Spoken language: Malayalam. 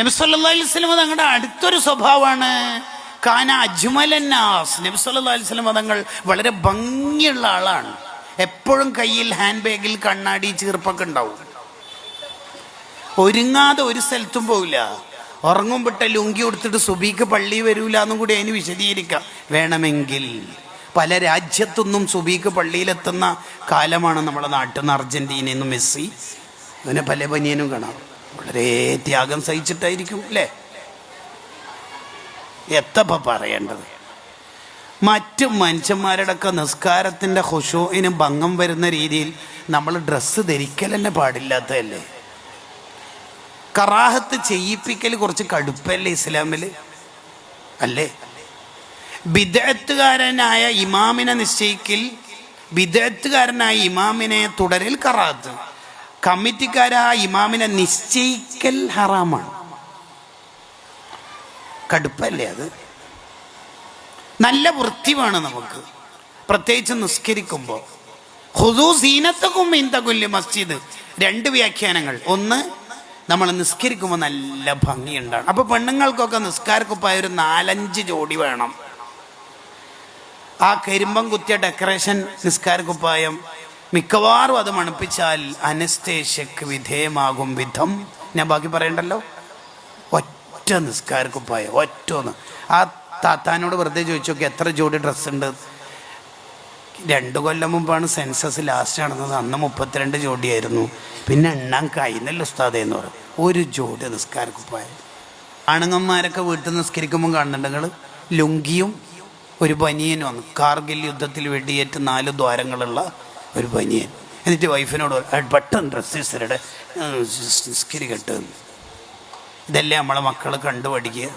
നബിസല്ലാ വസല്ലം തങ്ങളുടെ അടുത്തൊരു സ്വഭാവമാണ്. കാന അജ്മലന്നാസ് വസല്ലം തങ്ങൾ വളരെ ഭംഗിയുള്ള ആളാണ്. എപ്പോഴും കയ്യിൽ ഹാൻഡ് ബാഗിൽ കണ്ണാടി ചീർപ്പൊക്കെ ഉണ്ടാവും. ഒരുങ്ങാതെ ഒരു സ്ഥലത്തും പോവില്ല. ഉറങ്ങുമ്പിട്ട ലുങ്കി കൊടുത്തിട്ട് സുബീക്ക് പള്ളി വരൂല എന്നും കൂടി അതിന് വിശദീകരിക്കാം. വേണമെങ്കിൽ പല രാജ്യത്തൊന്നും സുബീക്ക് പള്ളിയിലെത്തുന്ന കാലമാണ് നമ്മുടെ നാട്ടിൽ നിന്ന് അർജന്റീനയിൽ നിന്ന് മെസ്സി. അങ്ങനെ പല പനിയനും കാണാം. വളരെ ത്യാഗം സഹിച്ചിട്ടായിരിക്കും അല്ലേ? എത്തപ്പ പറയേണ്ടത്. മറ്റു മനുഷ്യന്മാരുടെയൊക്കെ നിസ്കാരത്തിന്റെ ഹുഷോയിന് ഭംഗം വരുന്ന രീതിയിൽ നമ്മൾ ഡ്രസ്സ് ധരിക്കൽ തന്നെ പാടില്ലാത്തതല്ലേ? കറാഹത്ത് ചെയ്യിപ്പിക്കൽ കുറച്ച് കടുപ്പല്ലേ ഇസ്ലാമിൽ? അല്ലേ? വിദഗത്തുകാരനായ ഇമാമിനെ നിശ്ചയിക്കൽ വിദഗത്തുകാരനായ ഇമാമിനെ തുടരിൽ കറാഹത്ത് കമ്മിറ്റിക്കാരായ ഇമാമിനെ നിശ്ചയിക്കൽ ഹറാമാണ്. കടുപ്പല്ലേ അത്? നല്ല വൃത്തി വേണം നമുക്ക്. പ്രത്യേകിച്ച് നിസ്കരിക്കുമ്പോൾ. ഹുദു സീനത്തക്കും ഇന്തകുല്യ മസ്ജിദ്. രണ്ട് വ്യാഖ്യാനങ്ങൾ. ഒന്ന് നമ്മൾ നിസ്കരിക്കുമ്പോൾ നല്ല ഭംഗിയുണ്ടാണ്. അപ്പോൾ പെണ്ണുങ്ങൾക്കൊക്കെ നിസ്കാരക്കുപ്പായ ഒരു നാലഞ്ച് ജോഡി വേണം. ആ കരിമ്പം കുത്തിയ ഡെക്കറേഷൻ നിസ്കാരക്കുപ്പായം മിക്കവാറും അത് മണപ്പിച്ചാൽ അനസ്തേഷ്യക്ക് വിധേയമാകും വിധം. ഞാൻ ബാക്കി പറയണ്ടല്ലോ? ഒറ്റ നിസ്കാരക്കുപ്പായ ഒറ്റ ഒന്ന്. ആ താത്താനോട് വെറുതെ ചോദിച്ചു നോക്കി എത്ര ജോഡി ഡ്രസ്സ് ഉണ്ട് രണ്ട് കൊല്ലം മുമ്പാണ് സെൻസസ് ലാസ്റ്റ് നടന്നത്. അന്ന് മുപ്പത്തിരണ്ട് ജോഡിയായിരുന്നു. പിന്നെ എണ്ണാൻ കഴിയുന്നല്ലോ ഉസ്താദേ എന്ന് പറയും. ഒരു ജോഡി നിസ്കാരക്കുപ്പായ ആണുങ്ങന്മാരൊക്കെ വീട്ടിൽ നിസ്കരിക്കുമ്പോൾ കാണുന്നുണ്ട് നിങ്ങൾ ലുങ്കിയും ഒരു ബനിയനും കാർഗിൽ യുദ്ധത്തിൽ വെടിയേറ്റ് നാല് ദ്വാരങ്ങളുള്ള ഒരു പനിയൻ എന്നിട്ട് വൈഫിനോട് പെട്ടെന്ന് സിസ്റ്ററുടെ സ്കിൽ കെട്ടുന്നു ഇതല്ലേ നമ്മളെ മക്കൾ കണ്ടു പഠിക്കുക